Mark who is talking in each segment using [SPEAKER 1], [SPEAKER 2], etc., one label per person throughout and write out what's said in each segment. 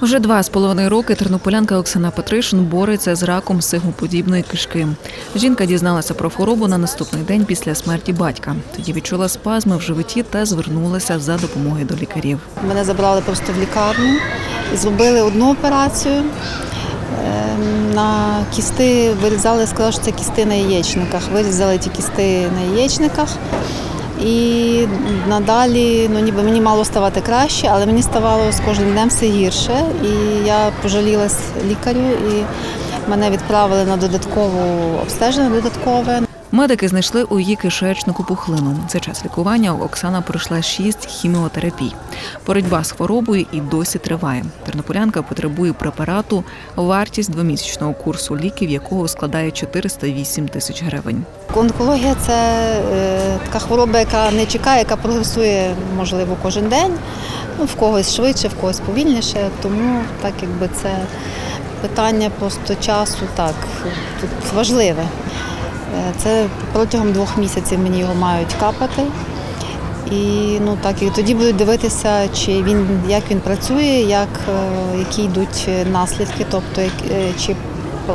[SPEAKER 1] Уже два з половиною роки тернополянка Оксана Петришин бореться з раком сигмоподібної кишки. Жінка дізналася про хворобу на наступний день після смерті батька. Тоді відчула спазми в животі та звернулася за допомогою до лікарів.
[SPEAKER 2] Мене забрали просто в лікарню і зробили одну операцію. Ем, На кісти вирізали, сказали, що це кісти на яєчниках. Вирізали ті кісти на яєчниках. І надалі ну, ніби мені мало ставати краще, але мені ставало з кожним днем все гірше. І я пожалілась лікарю і мене відправили на додаткове обстеження додаткове.
[SPEAKER 1] Медики знайшли у її кишечнику пухлину. За час лікування Оксана пройшла шість хіміотерапій. Боротьба з хворобою і досі триває. Тернополянка потребує препарату, вартість двомісячного курсу ліків, якого складає 408 тисяч гривень.
[SPEAKER 2] Онкологія це е, така хвороба, яка не чекає, яка прогресує, можливо, кожен день. Ну, в когось швидше, в когось повільніше. Тому так якби це питання просто часу так тут важливе. Е, Це протягом двох місяців мені його мають капати. І ну так і тоді будуть дивитися, чи він як він працює, як е, які йдуть наслідки, тобто е, чи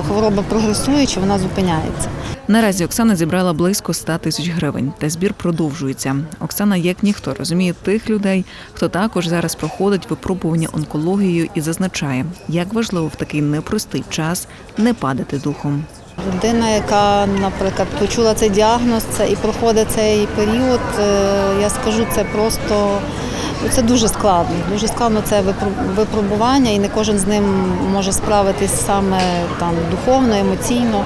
[SPEAKER 2] хвороба прогресує, чи вона зупиняється.
[SPEAKER 1] Наразі Оксана зібрала близько 100 тисяч гривень, та збір продовжується. Оксана, як ніхто, розуміє тих людей, хто також зараз проходить випробування онкологією і зазначає, як важливо в такий непростий час не падати духом.
[SPEAKER 2] Людина, яка, наприклад, почула цей діагноз це і проходить цей період, е, я скажу, це просто ну, це дуже складно. Дуже складно це випро- випробування, і не кожен з ним може справитись саме там духовно, емоційно.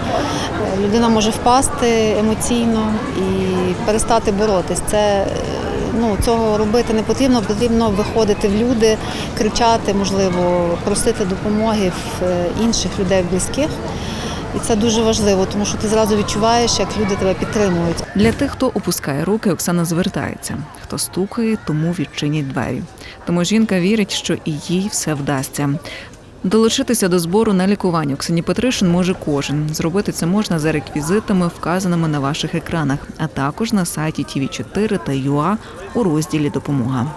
[SPEAKER 2] Людина може впасти емоційно і перестати боротись. Це е, ну, цього робити не потрібно, потрібно виходити в люди, кричати, можливо, просити допомоги в е, інших людей близьких. І це дуже важливо, тому що ти зразу відчуваєш, як люди тебе підтримують.
[SPEAKER 1] Для тих, хто опускає руки, Оксана звертається. Хто стукає, тому відчинять двері. Тому жінка вірить, що і їй все вдасться. Долучитися до збору на лікування Оксані Петришин може кожен. Зробити це можна за реквізитами, вказаними на ваших екранах, а також на сайті TV4 та UA у розділі Допомога.